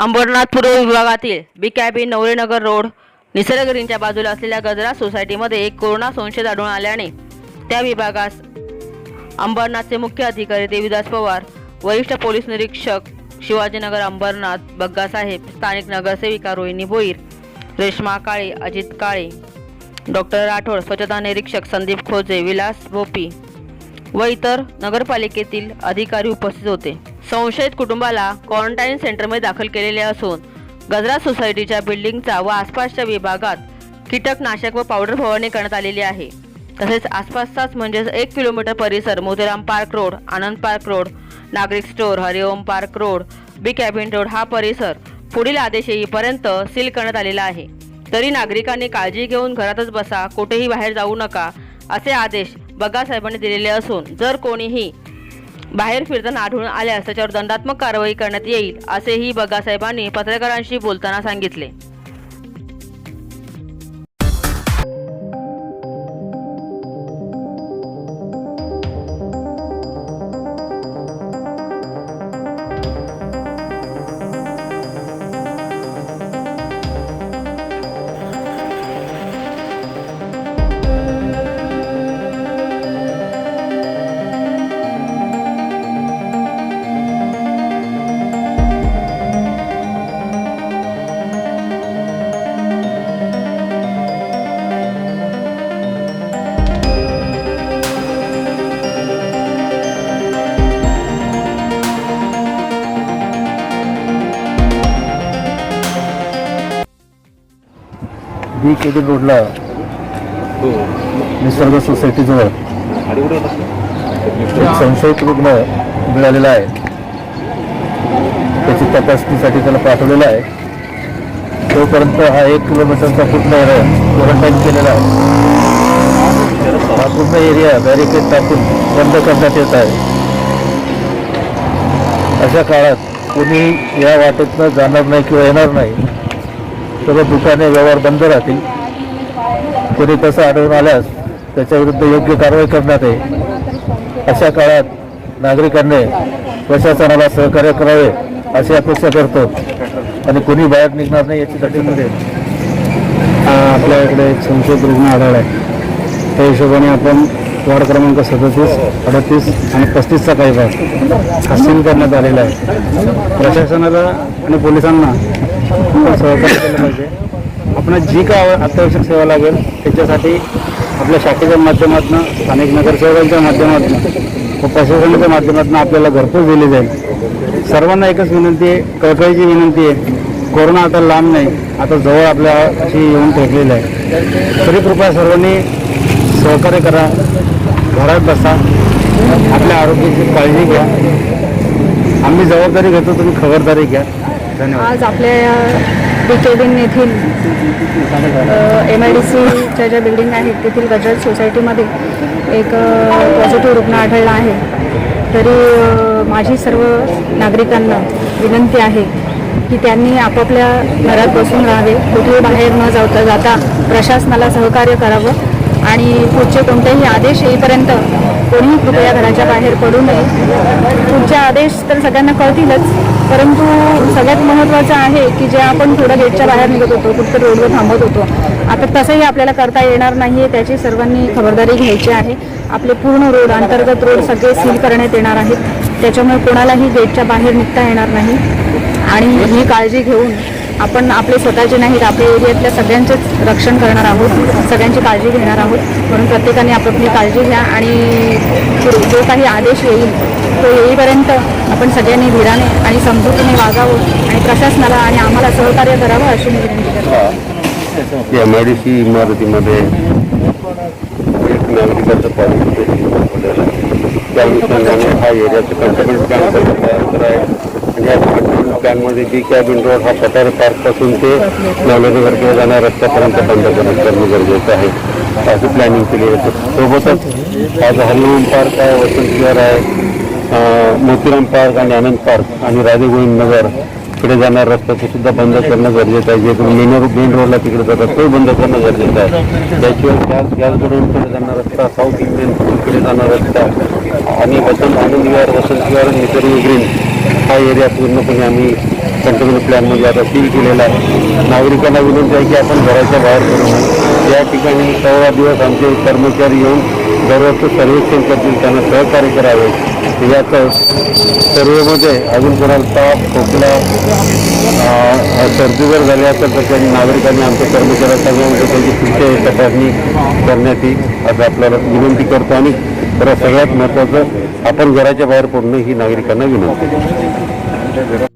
अंबरनाथ पूर्व विभागातील बीकॅबी नवरेनगर रोड निसर्गरींच्या बाजूला असलेल्या गजरा सोसायटीमध्ये एक कोरोना संशय आढळून आल्याने त्या विभागास अंबरनाथचे मुख्य अधिकारी देवीदास पवार वरिष्ठ पोलीस निरीक्षक शिवाजीनगर अंबरनाथ बग्गासाहेब स्थानिक नगरसेविका रोहिणी भोईर रेश्मा काळे अजित काळे डॉक्टर राठोड स्वच्छता निरीक्षक संदीप खोजे विलास भोपी व इतर नगरपालिकेतील अधिकारी उपस्थित होते. संशयित कुटुंबाला क्वारंटाईन सेंटरमध्ये दाखल केलेले असून गजरा सोसायटीच्या बिल्डिंगचा व आसपासच्या विभागात कीटकनाशक व पावडर फवारणी करण्यात आलेली आहे. तसेच आसपासचाच म्हणजेच एक किलोमीटर परिसर Motiram park road Anand park road नागरिक store Hariom park road B cabin road हा परिसर पुढील आदेश येईपर्यंत सील करण्यात आलेला आहे. तरी नागरिकांनी काळजी घेऊन घरातच बसा कुठेही बाहेर जाऊ नका असे आदेश बग्गा साहेबांनी दिलेले असून जर कोणीही बाहेर फिरताना आढळून आल्यास त्याच्यावर दंडात्मक कारवाई करण्यात येईल असेही बगासाहेबांनी पत्रकारांशी बोलताना सांगितले. बी केबिन रोडला निसर्ग सोसायटीजवळ एक संशयित रुग्ण मिळालेला आहे. त्याची तपासणीसाठी त्याला पाठवलेला आहे. तोपर्यंत हा एक किलोमीटरचा पूर्ण एरिया क्वारंटाईन केलेला आहे. हा पूर्ण एरिया बॅरिकेड टाकून बंद करण्यात येत आहे. अशा काळात कोणी या वाटेतनं जाणार नाही किंवा येणार नाही. सर्व दुकाने व्यवहार बंद राहतील. कोणी तसं आढळून आल्यास त्याच्याविरुद्ध योग्य कारवाई करण्यात येईल. अशा काळात नागरिकांनी प्रशासनाला सहकार्य करावे अशी अपेक्षा करतो. आणि कोणी बाहेर निघणार नाही याची दखल आपल्याकडे एक संशयित रुग्ण आढळला आहे. त्या हिशोबाने आपण वार्ड क्रमांक सदतीस अडतीस आणि पस्तीसचा काही भाग हा सील करण्यात आलेला आहे. प्रशासनाला आणि पोलिसांना सहकार्य केलं पाहिजे. आपण जी काय अत्यावश्यक सेवा लागेल त्याच्यासाठी आपल्या शाखेच्या माध्यमातून स्थानिक नगरसेवकांच्या माध्यमातून व प्रशासनाच्या माध्यमातून आपल्याला घरपोच दिली जाईल. सर्वांना एकच विनंती आहे कळकळीची विनंती आहे कोरोना आता लांब नाही आता जवळ आपल्या अशी येऊन ठेकलेलं आहे. तरी कृपया सर्वांनी सहकार्य करा घरात बसा आपल्या आरोग्याची काळजी घ्या. आम्ही जबाबदारी घेतो तुम्ही खबरदारी घ्या. आज आपल्या बीकेबिन येथील एम आय डी सीच्या ज्या बिल्डिंग आहेत तेथील गजराज सोसायटीमध्ये एक पॉझिटिव्ह रुग्ण आढळला आहे. तरी माझी सर्व नागरिकांना विनंती आहे की त्यांनी आपापल्या घरात बसून राहावे कुठेही बाहेर न जाता जाता प्रशासनाला सहकार्य करावं आणि पुढचे कोणतेही आदेश येईपर्यंत कोणीही कृपया घराच्या बाहेर पडू नये. पुढचे आदेश तर सगळ्यांना कळतीलच परंतु सगळ्यात महत्त्वाचं आहे की जे आपण थोडं गेटच्या बाहेर निघत होतो कुठं रोडवर थांबत होतो. आता तसंही आपल्याला करता येणार नाही आहे त्याची सर्वांनी खबरदारी घ्यायची आहे. आपले पूर्ण रोड अंतर्गत रोड सगळे सील करण्यात येणार आहेत. त्याच्यामुळे कोणालाही गेटच्या बाहेर निघता येणार नाही. आणि ही काळजी घेऊन आपण आपले स्वतःचे नाहीत आपल्या एरियातल्या सगळ्यांचेच रक्षण करणार आहोत सगळ्यांची काळजी घेणार आहोत. म्हणून प्रत्येकाने आपापली काळजी घ्या आणि जो- काही आदेश येईल तो येईपर्यंत आपण सगळ्यांनी धीराने आणि समजुतीने वागावं आणि प्रशासनाला आणि आम्हाला सहकार्य करावं अशी मी विनंती करतो. एम आय डी सी इमारतीमध्ये एक नागरिकाचं पॉझिटिव्ह त्या अनुषंगाने हा एरियाचं कंटेनमेंट प्लॅन तयार करायला या कंटेनमेंट प्लॅनमध्ये जी कॅबिन रोड हा पठार पार्कपासून ते नवलनगरकडे जाणाऱ्या रस्त्यापर्यंत बंद करणं करणं गरजेचं आहे. अशी प्लॅनिंग केली आहे सोबतच आज हनुमान पार्क आहे वसंत विहार आहे मोतीराम पार्क आणि आनंद पार्क आणि राधेगोविंद नगर. कडे जाणार रस्त्याचं सुद्धा बंद करणं गरजेचं आहे. जे मेन मेन रोडला तिकडे जातात तो बंद करणं गरजेचं आहे. त्याशिवाय गॅस गॅस रोडकडे जाणार रस्ता साऊथ इंडियन स्कूलकडे जाणार रस्ता आणि वसंत आनंद विहार वसंत विहार निसर्ग ग्रीन हा एरिया पूर्णपणे आम्ही कंटेनमेंट प्लॅनमध्ये आता सील केलेला आहे. नागरिकांना विनंती आहे की आपण घराच्या बाहेर करू नये. या ठिकाणी सव्वा दिवस आमचे कर्मचारी येऊन दररोजचं सर्वेक्षण करतील त्यांना सहकार्य करावे. या सर्वेमध्ये अजून कोणाला ताप खोकला सर्दी जर झाली असेल तर त्यांनी नागरिकांनी आमच्या कर्मचाऱ्यांना त्यांची पुढच्या तपासणी करण्यात येईल असं आपल्याला विनंती करतो आणि तर सगळ्यात महत्त्वाचं आपण घराच्या बाहेर पडणं ही नागरिकांना विनंती.